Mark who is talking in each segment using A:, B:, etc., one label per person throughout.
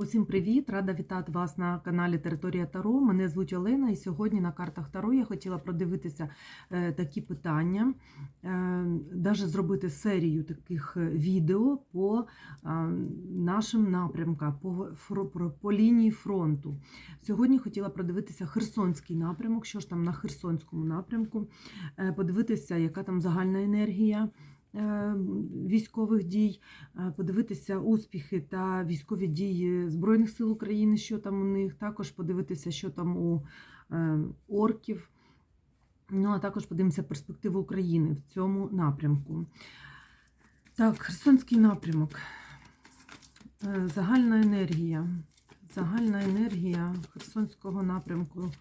A: Усім привіт! Рада вітати вас на каналі Територія Таро. Мене звуть Олена, і сьогодні на картах Таро я хотіла продивитися е, такі питання, навіть зробити серію таких е, відео по е, нашим напрямкам, по, про- по лінії фронту. Сьогодні хотіла продивитися Херсонський напрямок, що ж там на Херсонському напрямку, е, подивитися, яка там загальна енергія. Е, Військових дій, е, подивитися успіхи та військові дії Збройних сил України, що там у них, також подивитися, що там у е, орків. Ну, а також подивимося перспективу України в цьому напрямку. Так, Херсонський напрямок. Загальна енергія. Загальна енергія Херсонського напрямку.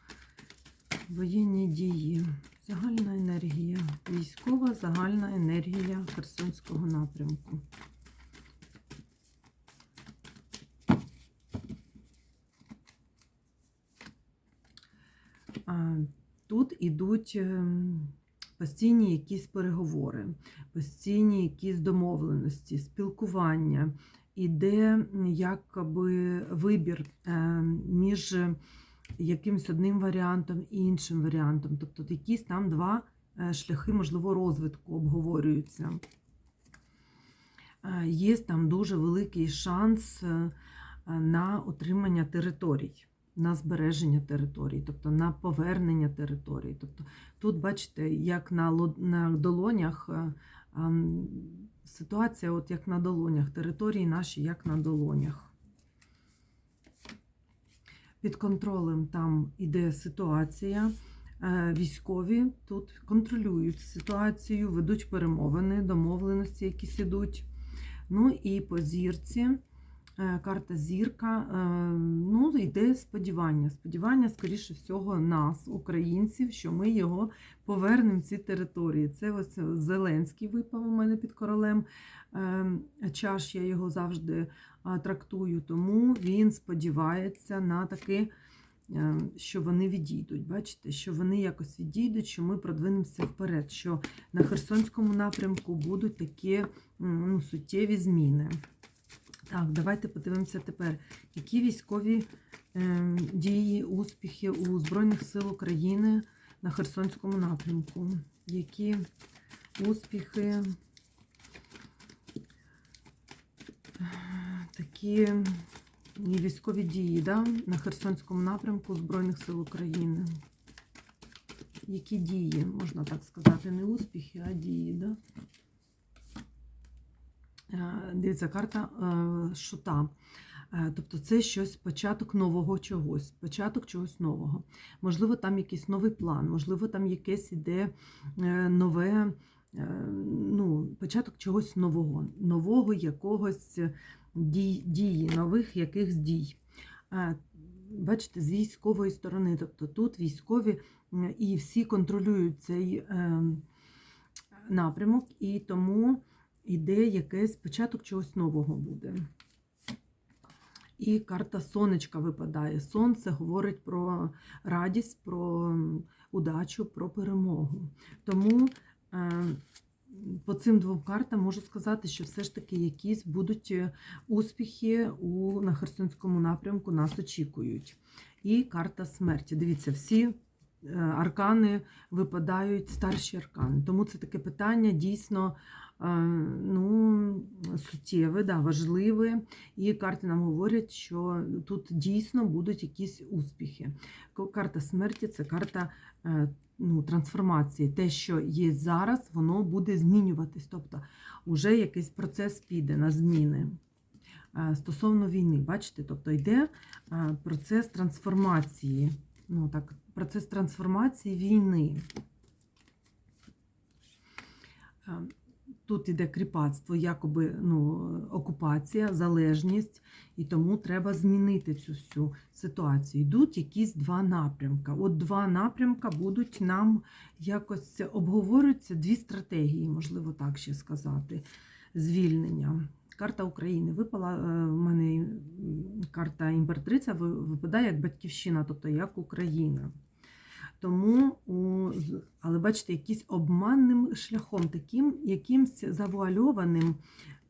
A: Воєнні дії. Загальна енергія. Військова загальна енергія Херсонського напрямку. Тут ідуть ем, постійні якісь переговори, постійні якісь домовленості, спілкування, іде якби вибір е, між якимось одним варіантом і іншим варіантом. Тобто якісь там два е, шляхи, можливо, розвитку обговорюються. Е, Є там дуже великий шанс е, на отримання територій на збереження територій, тобто на повернення територій. Тобто тут, бачите, як на, на долонях е, ситуація, от як на долонях, території наші як на долонях. Під контролем там іде ситуація. Е, Військові тут контролюють ситуацію, ведуть перемовини, домовленості, якісь ідуть. Ну і по зірці Е, Карта зірка. е, Ну, йде сподівання. Сподівання, скоріше всього, нас, українців, що ми його повернемо в ці території. Це ось Зеленський випав у мене під королем. е, Чаш я його завжди трактую, тому він сподівається на таке, що вони відійдуть. Бачите, що вони якось відійдуть, що ми продвинемося вперед, що на Херсонському напрямку будуть такі ну, суттєві зміни. Так, давайте подивимося тепер, які військові е, дії, успіхи у Збройних сил України на Херсонському напрямку. Які успіхи, такі військові дії да, на Херсонському напрямку Збройних сил України. Які дії, можна так сказати, не успіхи, а дії, да? Е, Дивіться, карта е, шута. Е, Тобто це щось, початок нового чогось, початок чогось нового. Можливо, там якийсь новий план, можливо, там якесь іде нове, ну, початок чогось нового, нового якогось дій, дії, нових якихось дій. Бачите, з військової сторони, тобто тут військові і всі контролюють цей е, напрямок, і тому іде якийсь початок чогось нового буде. І карта сонечка випадає. Сонце говорить про радість, про удачу, про перемогу. Тому е, по цим двом картам можу сказати, що все ж таки якісь будуть е, успіхи у, на Херсонському напрямку нас очікують. І карта смерті. Дивіться, всі е, аркани випадають старші аркани. Тому це таке питання дійсно ну, суттєве, да, важливе. І карти нам говорять, що тут дійсно будуть якісь успіхи. Карта смерті це карта е, ну, трансформації. Те, що є зараз, воно буде змінюватись. Тобто, вже якийсь процес піде на зміни. Е, Стосовно війни, бачите, тобто йде е, процес трансформації. Ну, так, процес трансформації війни. Тут іде кріпацтво, якоби ну, окупація, залежність, і тому треба змінити цю всю ситуацію. Йдуть якісь два напрямка. От два напрямка будуть нам якось обговорюються дві стратегії, можливо, так ще сказати. Звільнення. Карта України випала. е, В мене карта імператриця ви- випадає як батьківщина, тобто як Україна. Тому, але бачите, якийсь обманним шляхом, таким якимсь завуальованим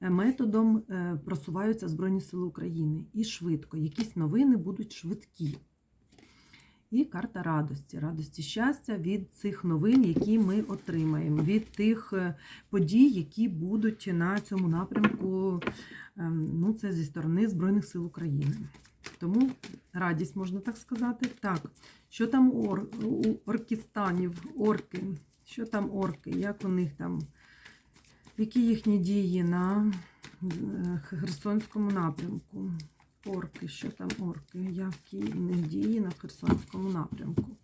A: е, методом е, просуваються Збройні Сили України і швидко. Якісь новини будуть швидкі. І карта радості, радості щастя від цих новин, які ми отримаємо, від тих е, подій, які будуть на цьому напрямку. ем, Ну, це зі сторони Збройних сил України. Тому радість, можна так сказати. Так, що там ор, у оркістанів, орки? Що там орки? Як у них там? Які їхні дії на е, Херсонському напрямку? Орки, що там орки? Які в них дії на Херсонському напрямку?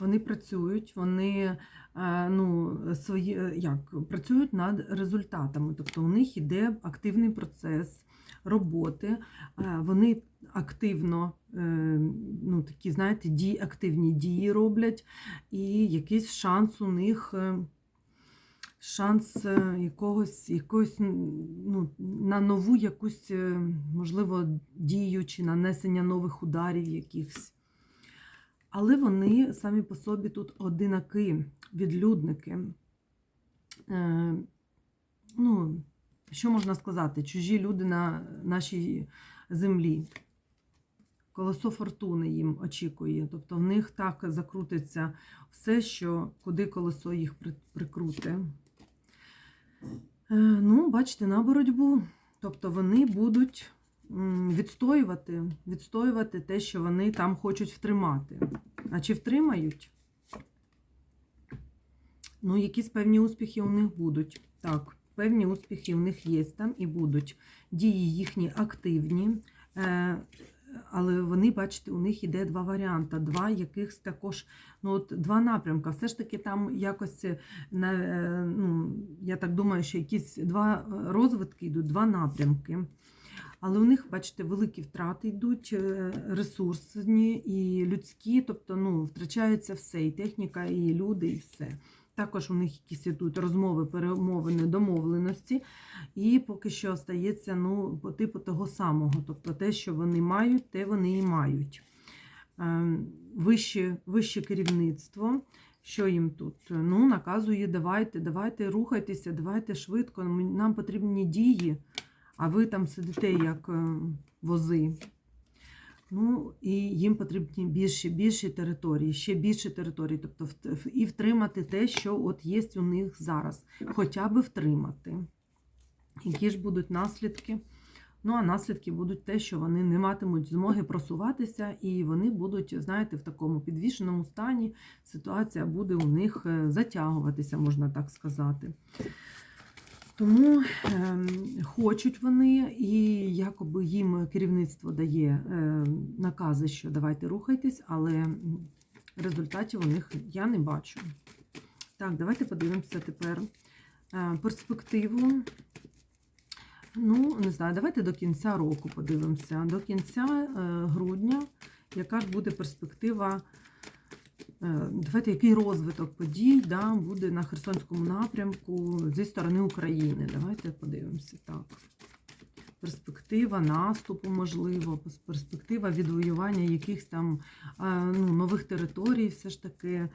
A: Вони працюють, вони е, ну, свої, е, як, працюють над результатами. Тобто у них іде активний процес роботи, е, вони активно, ну, такі, знаєте, дії, активні дії роблять, і якийсь шанс у них. Шанс якогось, якогось ну, на нову якусь, можливо, дію чи нанесення нових ударів якихось. Але вони самі по собі тут одинаки, відлюдники. Е, ну, що можна сказати? Чужі люди на нашій землі. Колесо фортуни їм очікує. Тобто в них так закрутиться все, що куди колесо їх при- прикруте. Е, Ну, бачите, на боротьбу. Тобто вони будуть відстоювати, відстоювати те, що вони там хочуть втримати. А чи втримають? Ну, якісь певні успіхи у них будуть. Так, певні успіхи у них є там і будуть. Дії їхні активні. Е, але вони, бачите, у них іде два варіанти, два якихось також, ну от два напрямки. Все ж таки там якось на, е, ну, я так думаю, що якісь два е, розвитки йдуть, два напрямки. Але у них, бачите, великі втрати йдуть, е, ресурсні і людські, тобто ну, втрачається все, і техніка, і люди, і все. Також у них якісь йдуть розмови, перемовини, домовленості, і поки що остається ну, по типу того самого. Тобто те, що вони мають, те вони і мають. Ем, Вище, вище керівництво. Що їм тут? Ну, наказує, давайте, давайте, рухайтеся, давайте швидко, нам потрібні дії, а ви там сидите як е, вози. Ну, і їм потрібні більші, більші території, ще більше території, тобто і втримати те, що от є у них зараз. Хоча би втримати. Які ж будуть наслідки? Ну, а наслідки будуть те, що вони не матимуть змоги просуватися, і вони будуть, знаєте, в такому підвішеному стані. Ситуація буде у них е, затягуватися, можна так сказати. Тому ем, хочуть вони, і якоби їм керівництво дає е, накази, що давайте рухайтесь, але результатів у них я не бачу. Так, давайте подивимося тепер е, перспективу. Ну, не знаю, давайте до кінця року подивимося. До кінця е, грудня, яка ж буде перспектива Давайте, який розвиток подій да, буде на Херсонському напрямку зі сторони України. Давайте подивимося так. Перспектива наступу, можливо, перспектива відвоювання якихось там е, ну, нових територій, все ж таки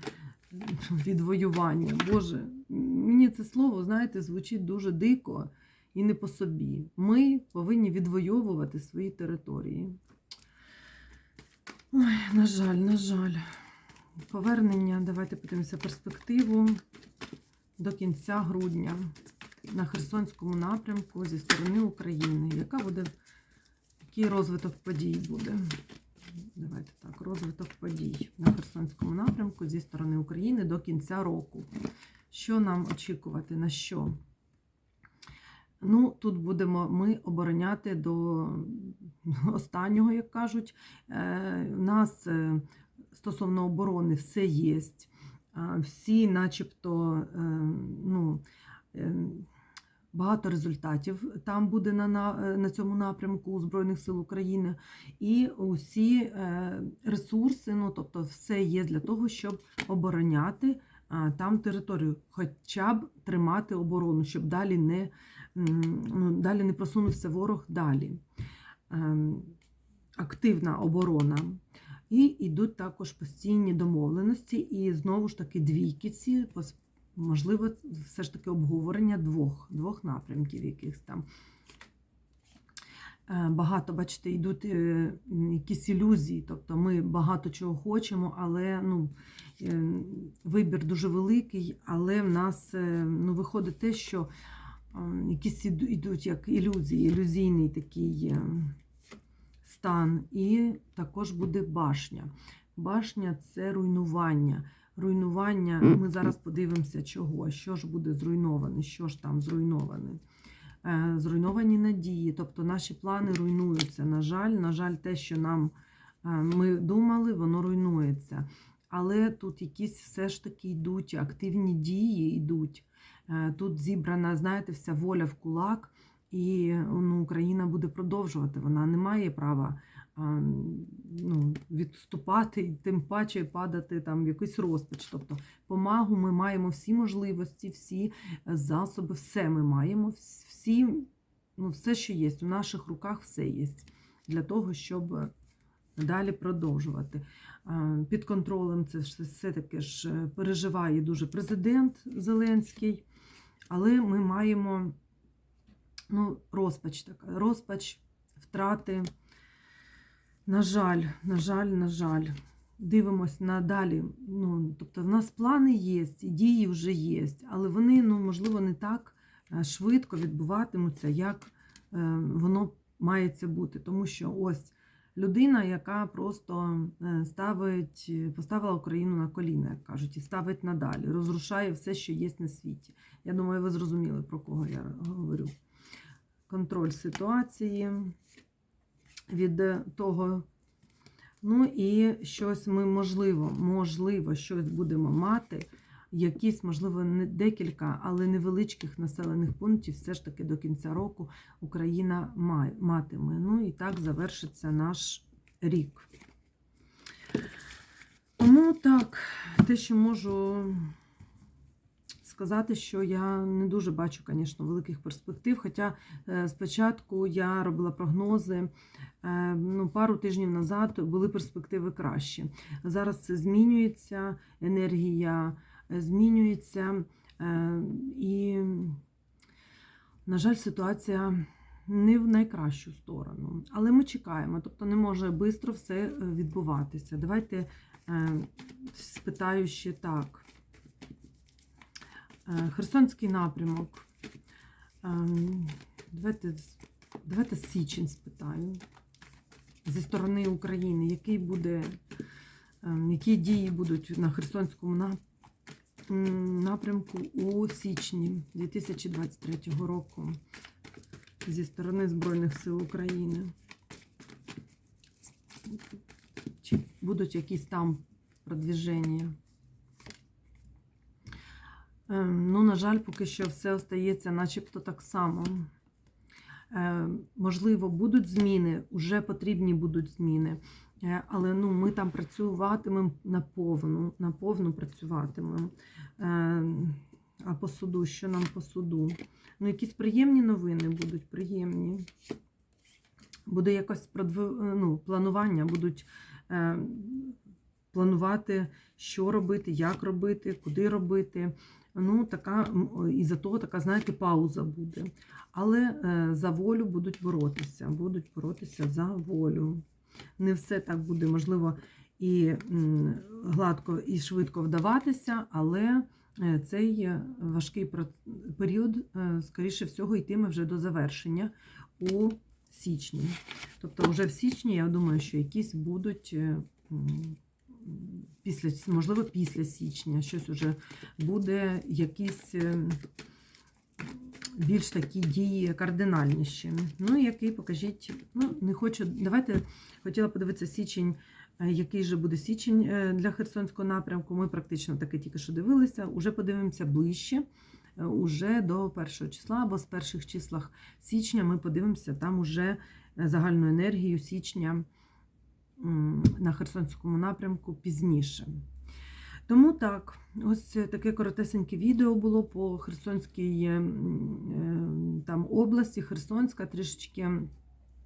A: відвоювання. Боже, мені це слово, знаєте, звучить дуже дико і не по собі. Ми повинні відвоювати свої території. Ой, на жаль, на жаль. Повернення, давайте подивимося перспективу до кінця грудня на Херсонському напрямку зі сторони України. Яка буде, який розвиток подій буде? Давайте так, розвиток подій на Херсонському напрямку зі сторони України до кінця року. Що нам очікувати? На що? Ну, тут будемо ми обороняти до останнього, як кажуть. Е, нас е, стосовно оборони все є. Всі, начебто, е, ну, е, багато результатів там буде на, на, на цьому напрямку Збройних сил України. І усі е, ресурси, ну, тобто, все є для того, щоб обороняти там територію, хоча б тримати оборону, щоб далі не, ну, далі не просунувся ворог далі. Ем, Активна оборона. І йдуть також постійні домовленості, і знову ж таки двійки ці можливо, все ж таки обговорення двох, двох напрямків якихось там. Е, Багато, бачите, йдуть е, якісь ілюзії. Тобто ми багато чого хочемо, але ну, е, вибір дуже великий, але в нас ну, виходить те, що е, якісь йдуть як ілюзії, ілюзійний такий е, стан. І також буде башня. Башня це руйнування. Руйнування, ми зараз подивимося, чого, що ж буде зруйноване, що ж там зруйноване. Е, Зруйновані надії, тобто наші плани руйнуються. На жаль, на жаль, те, що нам е, ми думали, воно руйнується. Але тут якісь все ж таки йдуть активні дії йдуть. Е, Тут зібрана, знаєте, вся воля в кулак, і ну, Україна буде продовжувати. Вона не має права ну, відступати і тим паче падати там в якийсь розпач. Тобто помагу ми маємо всі можливості, всі засоби, все ми маємо, всі, ну, все, що є. У наших руках все є для того, щоб далі продовжувати. Під контролем це все-таки ж е, переживає дуже президент Зеленський, але ми маємо ну, розпач така, розпач, втрати. На жаль, на жаль, на жаль. Дивимось надалі. Ну, тобто, в нас плани є, і дії вже є, але вони, ну, можливо, не так е, швидко відбуватимуться, як е, воно мається бути. Тому що ось людина, яка просто е, ставить, поставила Україну на коліна, як кажуть, і ставить надалі, розрушає все, що є на світі. Я думаю, ви зрозуміли, про кого я говорю. Контроль ситуації від е, того. Ну і щось ми, можливо, можливо, щось будемо мати, якісь, можливо, не декілька, але невеличких населених пунктів все ж таки до кінця року Україна матиме. Ну і так завершиться наш рік. Тому так, те, що можу сказати, що я не дуже бачу, звісно, великих перспектив. Хоча е, спочатку я робила прогнози. Е, Ну, пару тижнів назад були перспективи кращі. Зараз це змінюється, енергія е, змінюється, і, на жаль, ситуація не в найкращу сторону. Але ми чекаємо, тобто не може швидко все відбуватися. Давайте спитаю ще так. Е, Херсонський напрямок. Ем, Давайте, давайте січень спитаю. Зі сторони України, який буде, ем, які дії будуть на Херсонському напрямку у січні 2023 року зі сторони Збройних сил України? Чи будуть якісь там продвіження? Ем, Ну, на жаль, поки що все остається начебто так само. Е, Можливо, будуть зміни, вже потрібні будуть зміни. Е, Але ну, ми там працюватимемо наповну, наповну працюватимемо. Е, А по суду, що нам по суду? Ну, якісь приємні новини будуть, приємні. Буде якось ну, планування, будуть планувати, що робити, як робити, куди робити. Ну, така, і за того така, знаєте, пауза буде. Але е, за волю будуть боротися, будуть боротися за волю. Не все так буде, можливо, і гладко і швидко вдаватися, але е, цей е, важкий період, скоріше всього, йтиме вже до завершення у січні. Тобто, вже в січні, я думаю, що якісь будуть. Після, можливо, після січня щось уже буде, якісь е, більш такі дії кардинальніші. Ну, який покажіть, ну, не хочу. Давайте хотіла подивитися січень, е, який же буде січень е, для Херсонського напрямку. Ми практично таки тільки що дивилися. Уже подивимося ближче. Уже до першого числа або з перших числах січня ми подивимося там уже загальну енергію січня на Херсонському напрямку пізніше. Тому так, ось таке коротесеньке відео було по Херсонській е, там, області, Херсонська, трішечки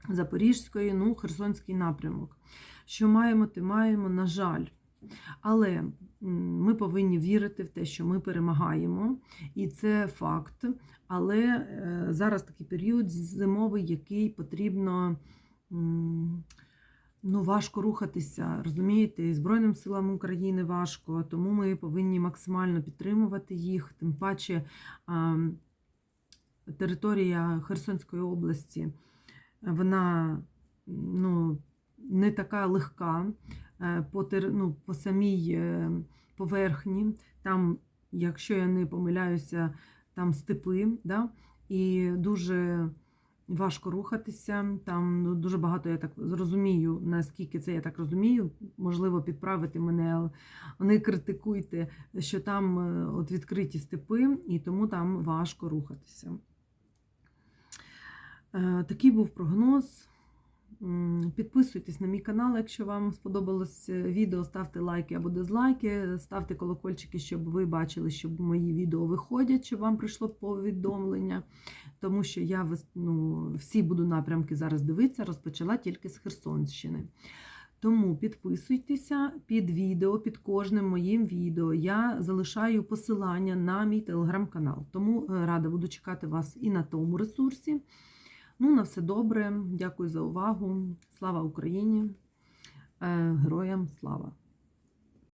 A: Запорізької, ну, Херсонський напрямок. Що маємо, ти маємо, на жаль, Але ми повинні вірити в те, що ми перемагаємо, і це факт. Але е, зараз такий період зимовий, який потрібно. Ну, важко рухатися, розумієте, і Збройним силам України важко, тому ми повинні максимально підтримувати їх. Тим паче територія Херсонської області, вона ну, не така легка е, по, ну, по самій е, поверхні. Там, якщо я не помиляюся, там степи, да? і дуже важко рухатися. Там ну, дуже багато, я так зрозумію, наскільки це я так розумію, можливо, підправити мене, не критикуйте, що там е, от відкриті степи, і тому там важко рухатися. Е, Такий був прогноз. Підписуйтесь на мій канал, якщо вам сподобалось відео, ставте лайки або дизлайки, ставте колокольчики, щоб ви бачили, що мої відео виходять, щоб вам прийшло повідомлення. Тому що я ну, всі буду напрямки зараз дивитися, розпочала тільки з Херсонщини. Тому підписуйтеся під відео, під кожним моїм відео. Я залишаю посилання на мій телеграм-канал. Тому е, рада буду чекати вас і на тому ресурсі. Ну, на все добре. Дякую за увагу. Слава Україні! Е, Героям слава!